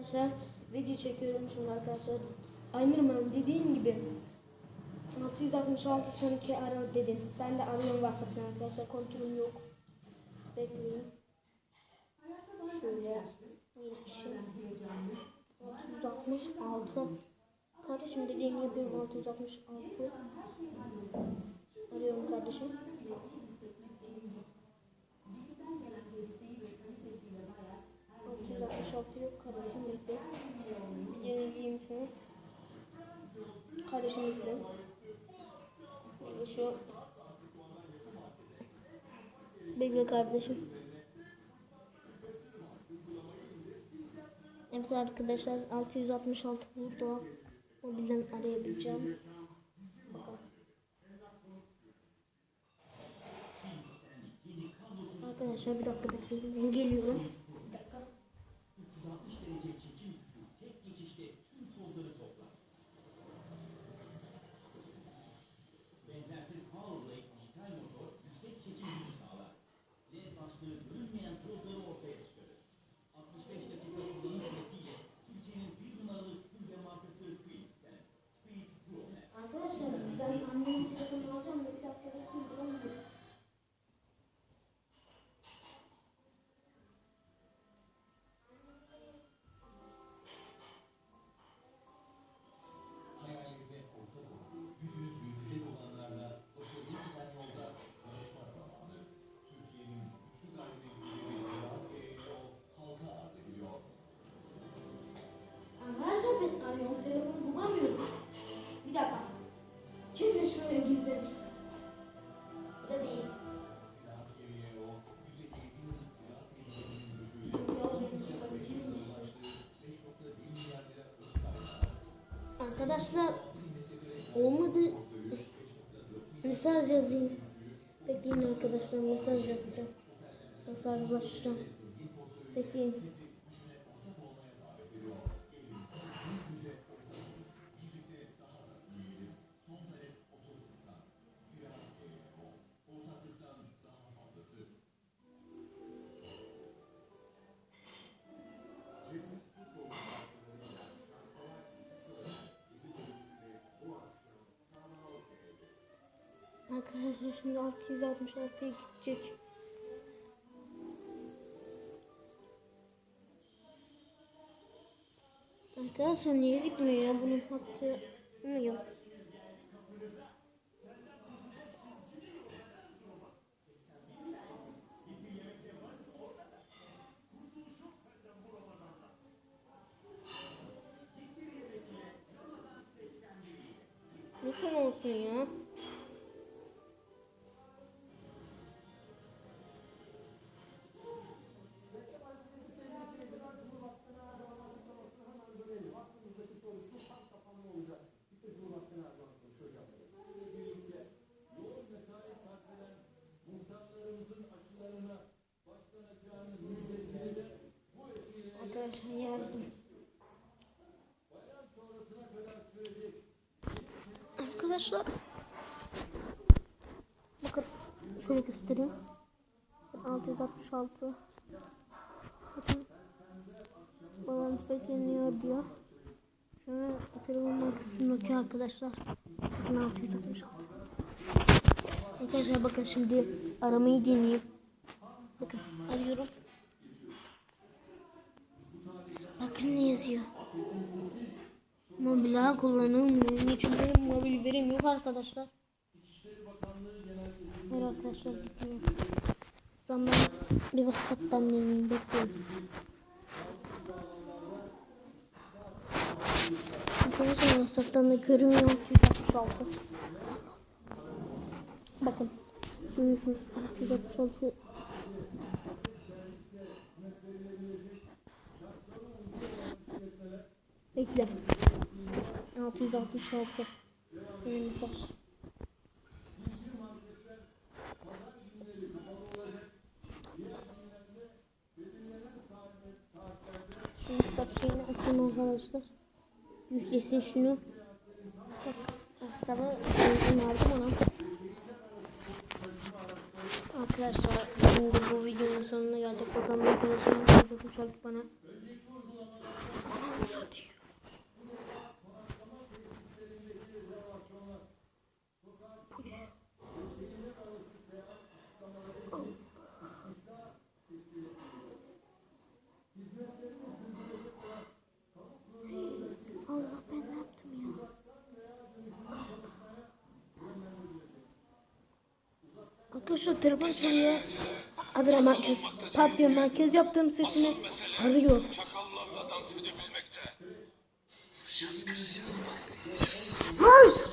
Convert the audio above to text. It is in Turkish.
Arkadaşlar video çekiyorum şu an arkadaşlar. Aynırmam dediğim gibi 666 son iki ara dedin. Ben de arıyorum WhatsApp'tan arkadaşlar. Kontrolüm yok. Bekleyin. Şöyle şey. 666 Kardeşim dediğimi yapıyorum 666 Arıyorum kardeşim. altı yok kardeşim bekle. Yenileyim şunu. Kardeşim bekle. Bekle şu. Bekle kardeşim. Evet arkadaşlar 666 burada. Mobilden arayabileceğim. Bakalım. Arkadaşlar bir dakika bekleyin. Geliyorum. Arkadaşlar olmadı. Mesaj yazayım. Bekleyin arkadaşlar mesaj yazacağım. Mesajlaşacağım. Bekleyin. Şimdi 666'ya gidecek. Arkadaşlar niye gitmiyor ya bunun hattı mı? Lütfen olsun ya. Arkadaşlar yazdım. Arkadaşlar bakın şöyle göstereyim. 666 bakın bağlantı bekleniyor diyor. An telefon markasındaki arkadaşlar bakın 666 Arkadaşlar bakın şimdi aramayı deneyeyim. Bakın alıyorum. Bakın ne yazıyor. Mobil ağ kullanılmıyor. Çünkü mobil verim yok arkadaşlar. Hayır arkadaşlar gitmiyor. Zaman bir WhatsApp'tan neyini bekliyorum. Arkadaşlar WhatsApp'tan da görünmüyor 366. Bakın. 366 Bekle. 666. Benim mesaj. Şimdi kitap şeyini açayım arkadaşlar. Yüklesin şunu. Bak. WhatsApp'a önerdim ona. Arkadaşlar şimdi bu videonun sonuna geldik. Bakalım arkadaşlar çok uçak bana Satıyor. Arkadaşlar telefon çalıyor. Adana merkez, Papyon merkez yaptığım sesini arıyor. Hayır.